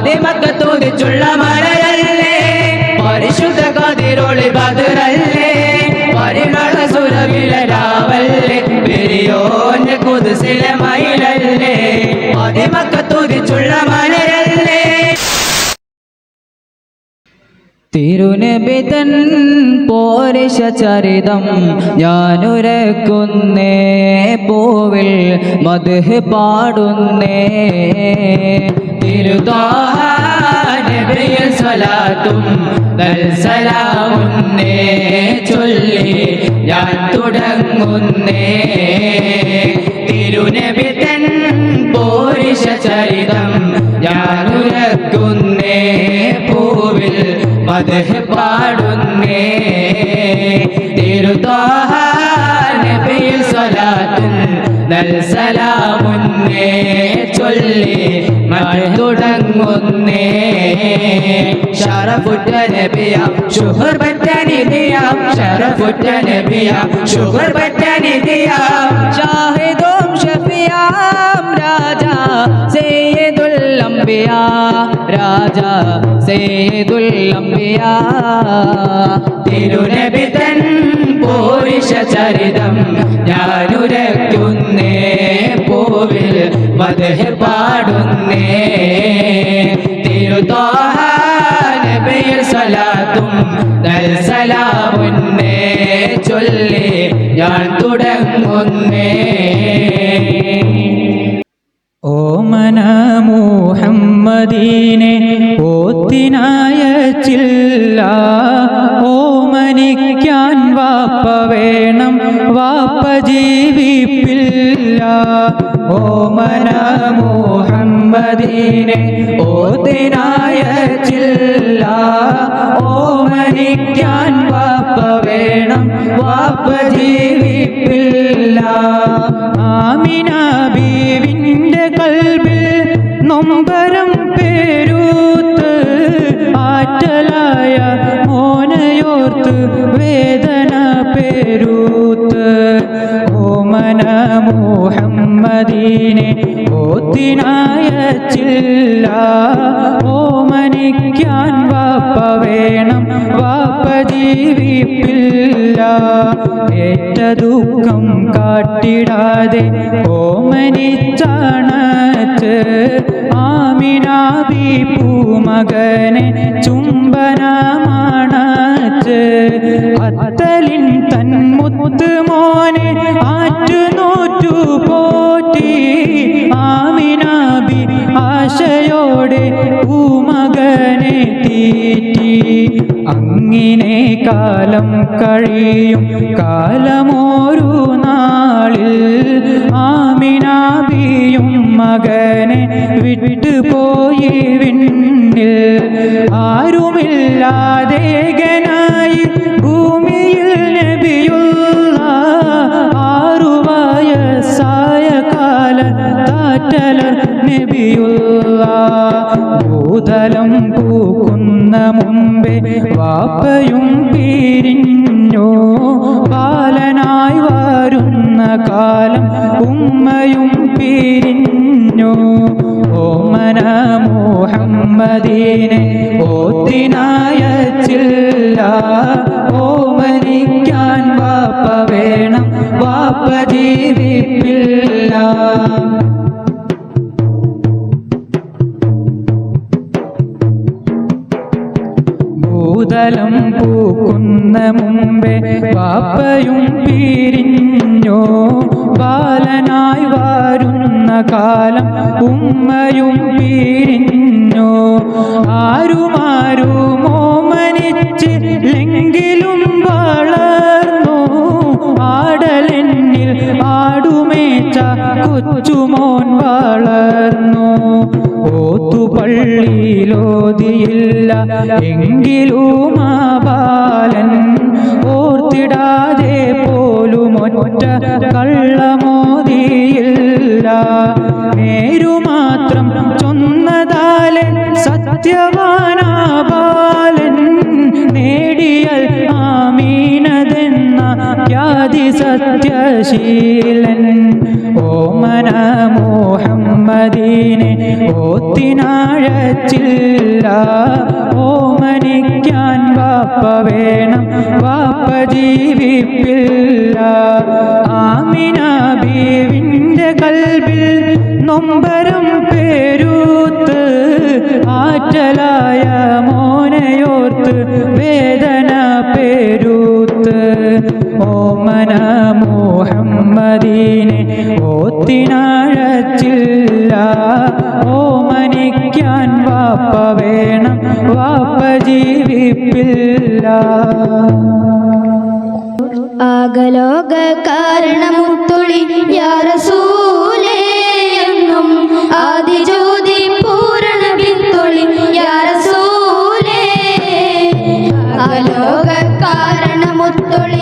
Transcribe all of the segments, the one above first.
മതിമക്കത്തോതിച്ചുള്ള മലയല്ലേ പരിശുദ്ധ കതിരൊളി ബദറല്ലേ? പരിമള സുരവിലാവല്ലേ പെരിയോന്റെ കുതിസിലെ മയിലല്ലേ? മതിമക്കത്തോതിച്ചുള്ള മലയല്ലേ തിരുനബിതൻ പോരിശ ചരിതം ഞാനുരക്കുന്നേ പൂവിൽ മധു പാടുന്നേ. തിരുതാഹാനബിയിൽ സ്വലാത്തും സലാമുന്നേ ചൊല്ലി ഞാൻ തുടങ്ങുന്നേ. തിരുനബിതൻ പോരിഷ ചരിതം ഞാനുരക്കുന്നേ. പൂവിൽ മദഹ് പാടുന്നേ. തിരുതാഹാനബിയിൽ സ്വലാത്തുൽ നൽ സലാമുന്നേ. ചൊല്ലി തുടങ്ങുന്നേ. ഷറഫുറ്റ നബിയാം ഷുഹർ പറ്റ നിധിയാം ഷറഫുറ്റ നബിയാം ഷുഹർ പറ്റ നിധിയാം ഷാഹിദും ഷഫിയാം രാജാ സയ്യിദുൽ അംബിയാ രാജാ സയ്യിദുൽ അംബിയാ. തിരുനബി തൻ പോരിശ ചരിതം ഞാനുരക്കുന്നേ പൂവിൽ മദഹ് പാടുന്നേ. തിരുതാഹാനബിയിൽ സലാത്തും സലാമുന്നേ. ചൊല്ലി ഞാൻ തുടങ്ങുന്നേ. ഓമന മുഹമ്മദീനെ ഓത്തിനായ ചില്ല ഓമനിക്കാൻ വാപ്പ വേണം വാപ്പ ജീവിപ്പില്ല. ആമിന ബീവിന്റെ കൽവിൽ നൊമ്പരം പേരൂത്ത് ആറ്റലായ മോനയോർത്ത് വേദന പേരൂത്ത്. ഓമന മുഹമ്മദീനെ ഓത്തിനായ ചില്ല ഓമനിക്കാൻ വാപ്പ വേണം വാപ്പ ജീവിപ്പില്ല. ഏറ്റ ദുഃഖം കാട്ടിടാതെ ഓമനിച്ചാണച്ച് ആമിനാബി പൂമകനെ ചുംബനമാണച്ച് അത്തലിൻ തൻമുത്ത് മുത്ത് ആറ്റുനോറ്റു ആശയോടെ ഭൂമകനെ തീറ്റി. അങ്ങിനെ കാലം കഴിയും. കാലമോരു നാളിൽ ആമിനാബിയും മകനെ വിട്ടുപോയി വിണ്ണിൽ. ആരുമില്ലാതേകനായി ഭൂമിയിൽ നബിയുള്ള ആറു വയസ്സായ കാല താറ്റലർ നബിയുള്ള ഭൂതലം പൂക്കുന്ന മുമ്പേ വാപ്പയും പിരിഞ്ഞു? ബാലനായി വരുന്ന കാലം ഉമ്മയും പിരിഞ്ഞു? ഓമന മുഹമ്മദീനെ ഓത്തിനായ ചില്ല ഓമനിക്കാൻ വാപ്പ വേണം വാപ്പ ജീവിപ്പില്ല. പൂക്കുന്ന മുമ്പേ പാപ്പയും പിരിഞ്ഞോ? ബാലനായി വരുന്ന കാലം ഉമ്മയും പിരിഞ്ഞോ? ആരുമാരും ഓമനിച്ചില്ലെങ്കിലും വളർന്നു? ആടലെന്നിൽ ആടുമേച്ച കൊച്ചുമോൻ വളർന്നു? ഓത്തുപള്ളിയിലോതിയില്ല. എങ്കിലും ആ ബാലൻ ഓർത്തിടാതെ പോലും ഒറ്റ കള്ളമോതിയില്ല. നേരുമാത്രം ചൊന്നതാലെ സത്യവാനാ ബാലൻ നേടിയൽ ആമീനതെന്ന ഖ്യാതി സത്യശീലൻ ഓമന മുഹമ്മദീനെ ഓത്തിനാഴച്ചില്ല ഓമനിക്കാൻ വാപ്പ വേണം വാപ്പ ജീവിപ്പില്ല ആമിന ബീവിന്റെ കൽബിൽ നൊമ്പരം പേരൂത്ത് ആറ്റലായ മോനയോർത്ത് വേദന പേരൂത്ത്. ഓമന മുഹമ്മദീനെ ഓത്തിനാഴച്ചില്ല. ഓമനിക്കാൻ വാപ്പ വേണം. വാപ്പ ജീവിപ്പില്ല. ആകലോക കാരണമുത്തൊളി യാറസൂലേ എന്നും ആദിജ്യോതി പൂരണ വിത്തൊളി യാറസൂലേ ആലോക കാരണമുത്തൊളി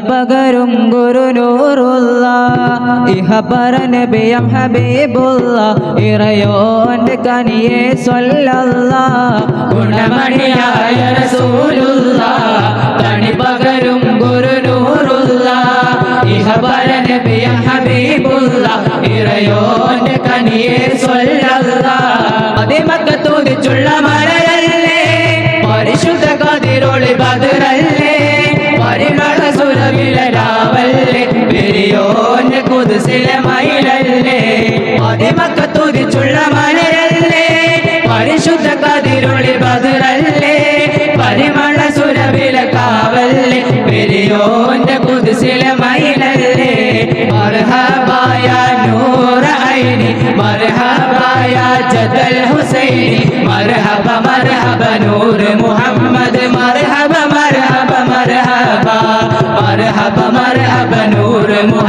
പകരും ഗുരുനൂറുള്ള ഇഹപര നബിയം ഹബീബുള്ള ഇറയോന്റെ കനിയെ സ്വല്ലല്ല. ഗുണമണിയായ റസൂലുള്ള പണി പകരും ഗുരുനൂറുള്ള ഇഹബര നബിയ ഹബീബുള്ള ഇറയോന്റെ കനിയെ സ്വല്ലല്ല. അതിമക്കത്തൂതിച്ചുള്ള മലയല്ലേ കുതിസിലെ മയിലല്ലേ? അതിമക്കത്തൂതിച്ചുള്ള മലരല്ലേ? പരിശുദ്ധ കതിരൊളി ബദുരല്ലേ? പരിമള സുരവില കാവല്ലേ? പെരിയോന്റെ കുതിസിലെ മയിലല്ലേ? മർഹബായ നൂറ ഐനി മർഹബായ ജദൽ ഹുസൈനി മർഹബ മർഹബ നൂർ മുഹമ്മദ് മർഹബ മർഹബ മർഹബ മർഹബ മർഹബ നൂർ മുഹമ്മദ്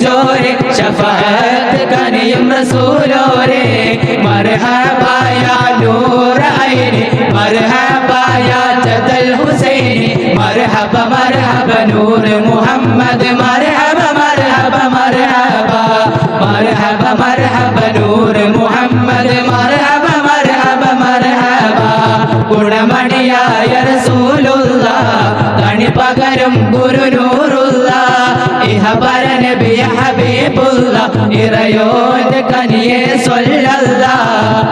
മികച്ചോരെ ഷഫാത്ത് കനിയും റസൂലോരെ മർഹബായ നൂറൈനി മർഹബായ ജദൽ ഹുസൈനി മർഹബ മർഹബ നൂർ മുഹമ്മദ് മർഹബ മർഹബ മർഹബ മർഹബ മർഹബ നൂർ മുഹമ്മദ് മർഹബ മർഹബ മർഹബ ഗുണമണിയായ റസൂലുള്ള കണി പകരും ഗുരുനൂറുള്ള ഇറയോന്റെ കനിയെ സ്വല്ലല്ല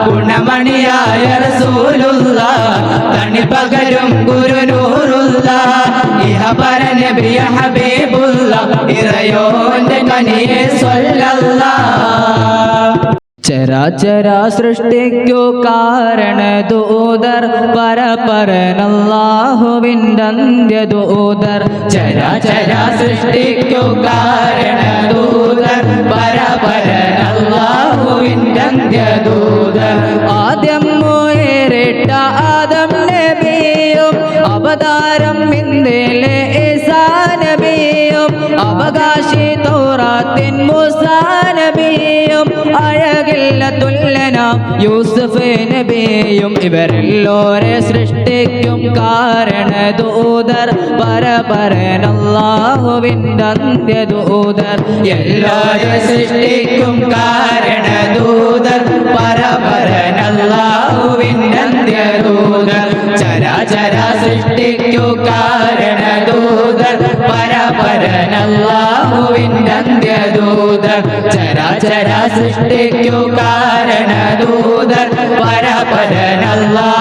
ഗുണമണിയായ റസൂലുള്ള തണി പകരും ഗുരുനൂറുള്ള ഇഹബര നബിയ ഹബീബുള്ള ഇറയോന്റെ ചരാചര സൃഷ്ടിക്കു കാരണദൂതർ പരപരനല്ലാഹുവിന്റെ അന്ത്യദൂതർ ചരാചര സൃഷ്ടിക്കു കാരണദൂതർ പരപരനല്ലാഹുവിന്റെ അന്ത്യദൂതർ ആദ്യം മുയരിട്ട ആദം നബിയും അവതാരം ഇന്ത്യയിലെ ഈസാ നബിയും അവകാശി തോറാത്തിൻ മുസാ നബിയും യൂസുഫ് നബിയും ഇവരെല്ലോരെ സൃഷ്ടിക്കും കാരണദൂതർ. പരപരനല്ലാഹുവിന്റെ അന്ത്യദൂതർ. എല്ലാരെ സൃഷ്ടിക്കും കാരണദൂതർ. പരപരനല്ലാഹുവിന്റെ സൃഷ്ടിക്കു കാരണദൂതർ പരപരനല്ലാഹുവിന്റെ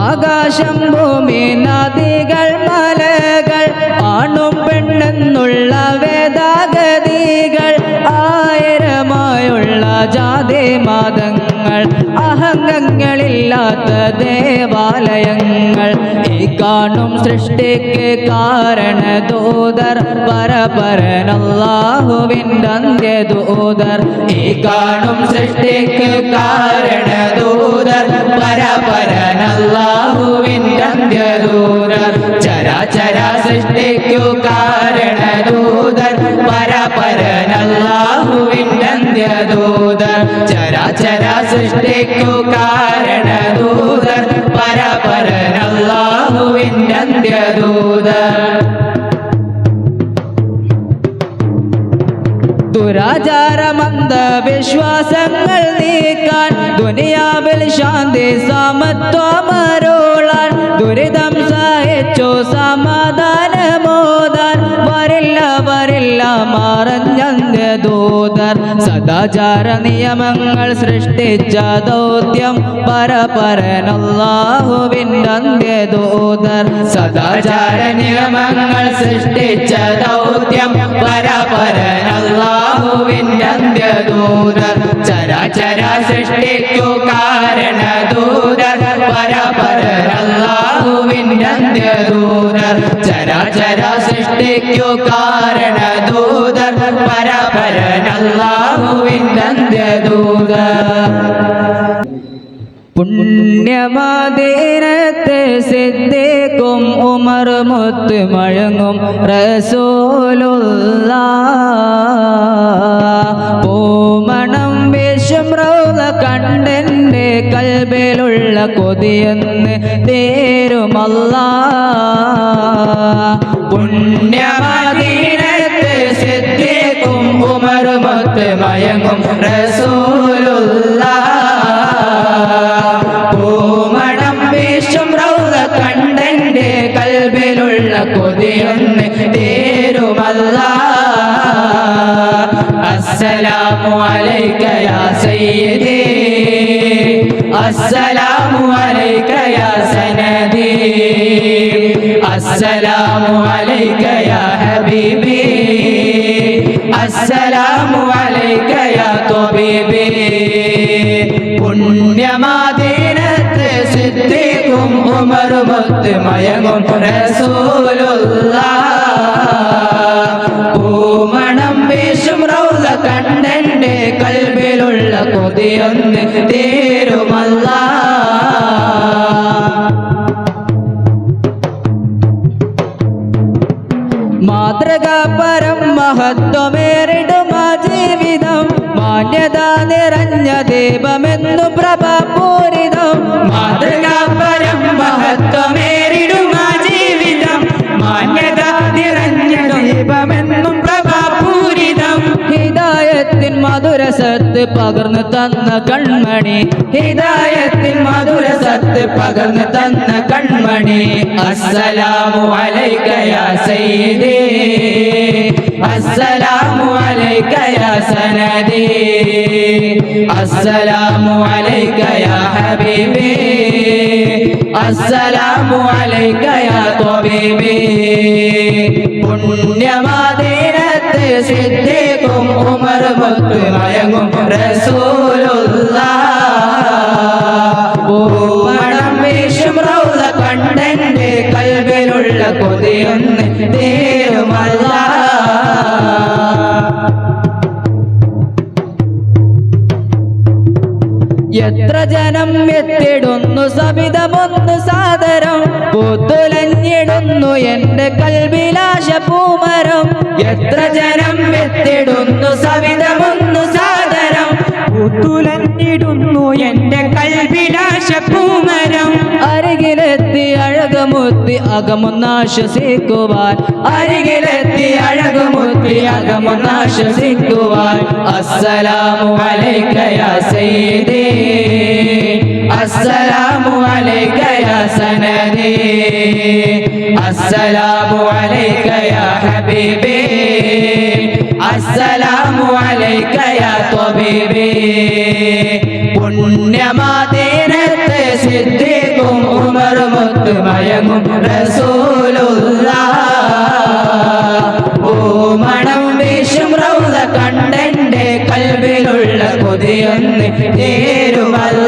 ആകാശം ഭൂമി നദികൾ മലകൾ ആണും പെണ്ണെന്നുള്ള വേദാഗതികൾ ആയിരമായുള്ള ജാതി മതങ്ങൾ അഹങ്കങ്ങളില്ലാത്ത ദേവാലയങ്ങൾ. ഈ കാണും സൃഷ്ടിക്ക് കാരണ കാരണദൂതർ പരപരനല്ലാഹുവിന്റെ അന്ത്യദൂതർ ഈ കാണും സൃഷ്ടിക്ക് കാരണ കാരണദൂതർ പരപരനല്ലാഹുവിന്റെ അന്ത്യദൂതർ ചരാചരാ സൃഷ്ടിക്കു കാരണ കാരണദൂതർ പരപരനല്ലാഹുവിന്റെ അന്ത്യദൂതർ ചരാചര സൃഷ്ടിക്കു കാരണദൂതർ പരപരനല്ലാഹുവിന്റെ അന്ത്യദൂതർ ദുരാചാരമന്ത വിശ്വാസങ്ങൾ നീക്കാൻ ദുനിയാവിൽ ശാന്തി സമത്വമരോളാൻ ദുരിതം സഹിച്ചു സമാധാനമോദാൻ വരില്ല മറഞ്ഞ ദൂതർ. സദാചാര നിയമങ്ങൾ സൃഷ്ടിച്ച ദൗത്യം പരപരനല്ലാഹുവിന്റെ ദൂതർ. സദാചാര നിയമങ്ങൾ സൃഷ്ടിച്ച ദൗത്യം പരപരനല്ലാഹുവിന്റെ ദൂതർ. ചരാചര സൃഷ്ടിക്കു കാരണദൂതർ. പരപരനല്ലാഹുവിന്റെ അന്ത്യദൂതർ ചരാചര സൃഷ്ടിക്കു കാരണദൂതർ പരപരനല്ലാഹുവിന്റെ അന്ത്യദൂതർ പുണ്യമദീനത്തെ സിദ്ധിക്കും ഉമർ മുത്ത് മഴങ്ങും റസൂലുള്ള. പൂമണം വിഷം റൗല കണ്ടെന്റെ കൽബിലുള്ള കൊതിയെന്ന് തേരുമല്ല. പുണ്യമദീനത്ത് സിദ്ധിക്കും ഉമറുമൊത്ത് മയങ്ങും റസൂലുള്ള. അസ്സലാമു അലൈക യാ സയ്യിദി. അസ്സലാമു അലൈക യാ സനദി. അസ്സലാമു അലൈക യാ ഹബീബി. അസ്സലാമു അലൈക യാ ത്വബീബി പുണ്യമാദീനത്ത് സിദ്ദീഖും ഉമറുമൊത്ത് മയങ്ങും റസൂലുള്ള ഉദയൊന്ന് തേരുമല്ല. മാതൃകാപരം മഹത്വമേറിടും ജീവിതം. മാന്യത നിറഞ്ഞ ദൈവമെന്നു പ്രഭാപൂരിതം മാതൃകാപരം മഹത്വമേറിടും ജീവിതം. മാന്യത നിറഞ്ഞ ദൈവമെന്നു ഹിദായത്തിൻ മധുരസത്ത് പകർന്നു തന്ന കൺമണി. ഹിദായത്തിൻ മധുരസത്ത് പകർന്നു തന്ന കൺമണി. അസ്സലാമു അലൈക യാ സയ്യിദി. അസ്സലാമു അലൈക യാ സനദി. അസ്സലാമു അലൈക യാ ഹബീബി. അസ്സലാമു അലൈക യാ തബീബി പുണ്യമാദീനത്ത് സിദ്ദീഖും ഉമർ മുത്ത് മയങ്ങും റസൂലുള്ള. പൂമണം വീശും റൗള കണ്ടെന്റെ കൽവിലുള്ള കൊതിയൊന്ന് തീരുമല്ല. എത്ര ജനം എത്തിടുന്നു സാദരം പുത്തുലഞ്ഞിടുന്നു എന്റെ കൽവിലാശ പൂമരം. എത്ര ജനം എത്തിടുന്നു സവിതമൊന്നു സാദരം. പൂത്തുലഞ്ഞിടുന്നു എന്റെ കൽവിലാശ പൂമരം. അരികിലെത്തി അഴകമുത്തി അകമൊന്നാശ്വസിക്കുവാൻ. അരികിലെത്തി അഴകമുത്തി അകമൊന്നാശ്വസിക്കുവാൻ. അസ്സലാമു അലൈക യാ സയ്യിദി. അസ്സലാമു അലൈക യാ സനദി അസ്സലാമു അലൈക യാ ഹബീബി അസ്സലാമു അലൈക യാ തബീബി പുണ്യമാതീനത്തെ സിദ്ദീഖും ഉമർ മുത്ത് മയങ്ങും റസൂലുള്ള ഓ മണം വീശും റൗള കണ്ടെന്റെ കൽബിലുള്ള കൊതിയൊന്ന് തീരുമല്ല